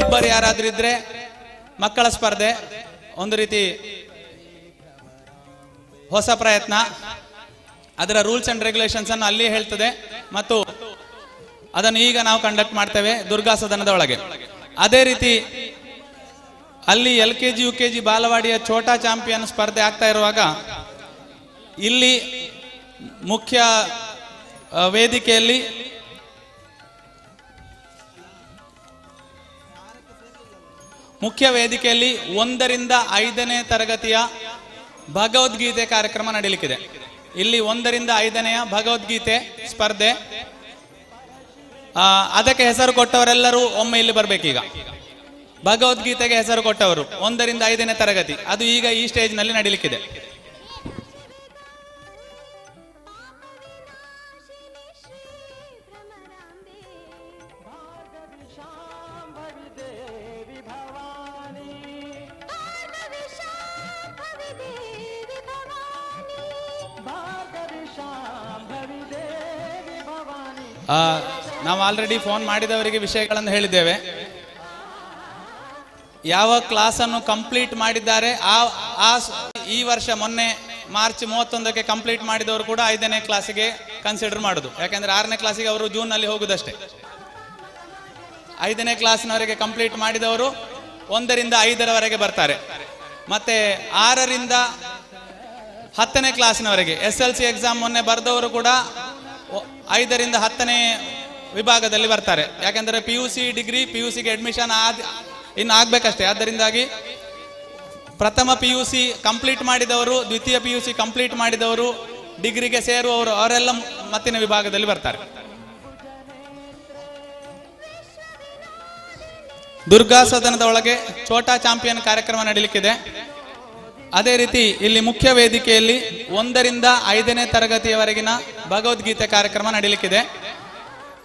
ಇಬ್ಬರು ಯಾರಾದ್ರೂ ಇದ್ರೆ ಮಕ್ಕಳ ಸ್ಪರ್ಧೆ, ಒಂದು ರೀತಿ ಹೊಸ ಪ್ರಯತ್ನ. ಅದರ ರೂಲ್ಸ್ ಅಂಡ್ ರೆಗ್ಯುಲೇಷನ್ಸ್ ಅನ್ನು ಅಲ್ಲಿ ಹೇಳ್ತದೆ. ಮತ್ತು ಅದನ್ನು ಈಗ ನಾವು ಕಂಡಕ್ಟ್ ಮಾಡ್ತೇವೆ ದುರ್ಗಾ ಸದನದ ಒಳಗೆ. ಅದೇ ರೀತಿ ಅಲ್ಲಿ L K G, U K G ಬಾಲವಾಡಿಯ Chota champion ಸ್ಪರ್ಧೆ ಆಗ್ತಾ ಇರುವಾಗ ಇಲ್ಲಿ ಮುಖ್ಯ ವೇದಿಕೆಯಲ್ಲಿ ಮುಖ್ಯ ವೇದಿಕೆಯಲ್ಲಿ ಒಂದರಿಂದ ಐದನೇ ತರಗತಿಯ ಭಗವದ್ಗೀತೆ ಕಾರ್ಯಕ್ರಮ ನಡೀಲಿಕ್ಕಿದೆ. ಇಲ್ಲಿ ಒಂದರಿಂದ ಐದನೆಯ ಭಗವದ್ಗೀತೆ ಸ್ಪರ್ಧೆ. ಅದಕ್ಕೆ ಹೆಸರು ಕೊಟ್ಟವರೆಲ್ಲರೂ ಒಮ್ಮೆ ಇಲ್ಲಿ ಬರಬೇಕೀಗ. ಭಗವದ್ಗೀತೆಗೆ ಹೆಸರು ಕೊಟ್ಟವರು ಒಂದರಿಂದ ಐದನೇ ತರಗತಿ. ಅದು ಈಗ ಈ ಸ್ಟೇಜ್ನಲ್ಲಿ ನಡೀಲಿಕ್ಕಿದೆ. ನಾವು ಆಲ್ರೆಡಿ ಫೋನ್ ಮಾಡಿದವರಿಗೆ ವಿಷಯಗಳನ್ನು ಹೇಳಿದ್ದೇವೆ. ಯಾವ ಕ್ಲಾಸನ್ನು ಕಂಪ್ಲೀಟ್ ಮಾಡಿದ್ದಾರೆ, ಆ ಆ ಈ ವರ್ಷ ಮೊನ್ನೆ ಮಾರ್ಚ್ ಮೂವತ್ತೊಂದಕ್ಕೆ ಕಂಪ್ಲೀಟ್ ಮಾಡಿದವರು ಕೂಡ ಐದನೇ ಕ್ಲಾಸಿಗೆ ಕನ್ಸಿಡರ್ ಮಾಡುದು. ಯಾಕೆಂದ್ರೆ ಆರನೇ ಕ್ಲಾಸಿಗೆ ಅವರು ಜೂನ್ನಲ್ಲಿ ಹೋಗುದಷ್ಟೇ. ಐದನೇ ಕ್ಲಾಸ್ನವರೆಗೆ ಕಂಪ್ಲೀಟ್ ಮಾಡಿದವರು ಒಂದರಿಂದ ಐದರವರೆಗೆ ಬರ್ತಾರೆ. ಮತ್ತೆ ಆರರಿಂದ ಹತ್ತನೇ ಕ್ಲಾಸ್ನವರೆಗೆ ಎಸ್ ಎಲ್ ಸಿ ಎಕ್ಸಾಮ್ ಮೊನ್ನೆ ಬರೆದವರು ಕೂಡ ಐದರಿಂದ ಹತ್ತನೇ ವಿಭಾಗದಲ್ಲಿ ಬರ್ತಾರೆ. ಯಾಕೆಂದರೆ P U C degree P U ಸಿಗೆ ಅಡ್ಮಿಷನ್ ಆದ ಇನ್ನು ಆಗಬೇಕಷ್ಟೇ. ಆದ್ದರಿಂದಾಗಿ ಪ್ರಥಮ ಪಿ ಯು ಸಿ ಕಂಪ್ಲೀಟ್ ಮಾಡಿದವರು, ದ್ವಿತೀಯ ಪಿ ಯು ಸಿ ಕಂಪ್ಲೀಟ್ ಮಾಡಿದವರು ಡಿಗ್ರಿಗೆ ಸೇರುವವರು, ಅವರೆಲ್ಲ ಮತ್ತಿನ ವಿಭಾಗದಲ್ಲಿ ಬರ್ತಾರೆ. ದುರ್ಗಾ ಸದನದ ಒಳಗೆ ಛೋಟಾ ಚಾಂಪಿಯನ್ ಕಾರ್ಯಕ್ರಮ ನಡೀಲಿಕ್ಕಿದೆ. ಅದೇ ರೀತಿ ಇಲ್ಲಿ ಮುಖ್ಯ ವೇದಿಕೆಯಲ್ಲಿ ಒಂದರಿಂದ ಐದನೇ ತರಗತಿಯವರೆಗಿನ ಭಗವದ್ಗೀತೆ ಕಾರ್ಯಕ್ರಮ ನಡೀಲಿಕ್ಕಿದೆ.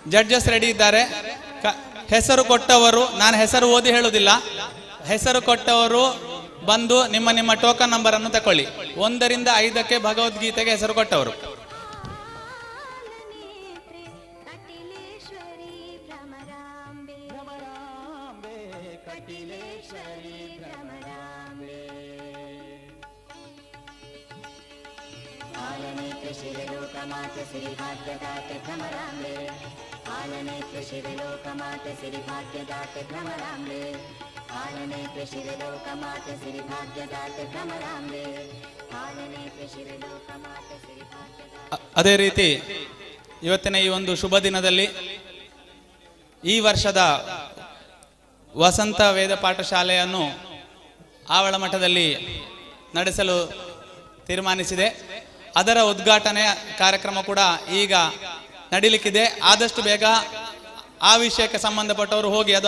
ಜಡ್ಜಸ್ ರೆಡಿ ಇದ್ದಾರೆ. ಹೆಸರು ಕೊಟ್ಟವರು, ನಾನು ಹೆಸರು ಓದಿ ಹೇಳುವುದಿಲ್ಲ ಹೆಸರು ಕೊಟ್ಟವರು ಬಂದು ನಿಮ್ಮ ನಿಮ್ಮ ಟೋಕನ್ ನಂಬರ್ ಅನ್ನು ತಕೊಳ್ಳಿ. ಒಂದರಿಂದ ಐದಕ್ಕೆ ಭಗವದ್ಗೀತೆಗೆ ಹೆಸರು ಕೊಟ್ಟವರು. ಸಿರಿಭಾಗ್ಯದಾತೆ ಭ್ರಮರಾಂಬೆ ಆಲನೇತ್ರ ಶಿರಲೋಕಮಾತ ಸಿರಿಭಾಗ್ಯದಾತೆ ಭ್ರಮರಾಂಬೆ ಆಲನೇತ್ರ ಶಿರಲೋಕಮಾತ ಸಿರಿಭಾಗ್ಯದಾತೆ ಭ್ರಮರಾಂಬೆ ಆಲನೇತ್ರ ಶಿರಲೋಕಮಾತ ಶ್ರೀ ಅ- ಅದೇ ರೀತಿ ಇವತ್ತಿನ ಈ ಒಂದು ಶುಭ ದಿನದಲ್ಲಿ ಈ ವರ್ಷದ ವಸಂತ ವೇದ ಪಾಠಶಾಲೆಯನ್ನು ಆವಳ ಮಠದಲ್ಲಿ ನಡೆಸಲು ತೀರ್ಮಾನಿಸಿದೆ. ಅದರ ಉದ್ಘಾಟನೆ ಕಾರ್ಯಕ್ರಮ ಕೂಡ ಈಗ ನಡೀಲಿಕ್ಕಿದೆ. ಆದಷ್ಟು ಬೇಗ ಆ ವಿಷಯಕ್ಕೆ ಸಂಬಂಧಪಟ್ಟವರು ಹೋಗಿ ಅದು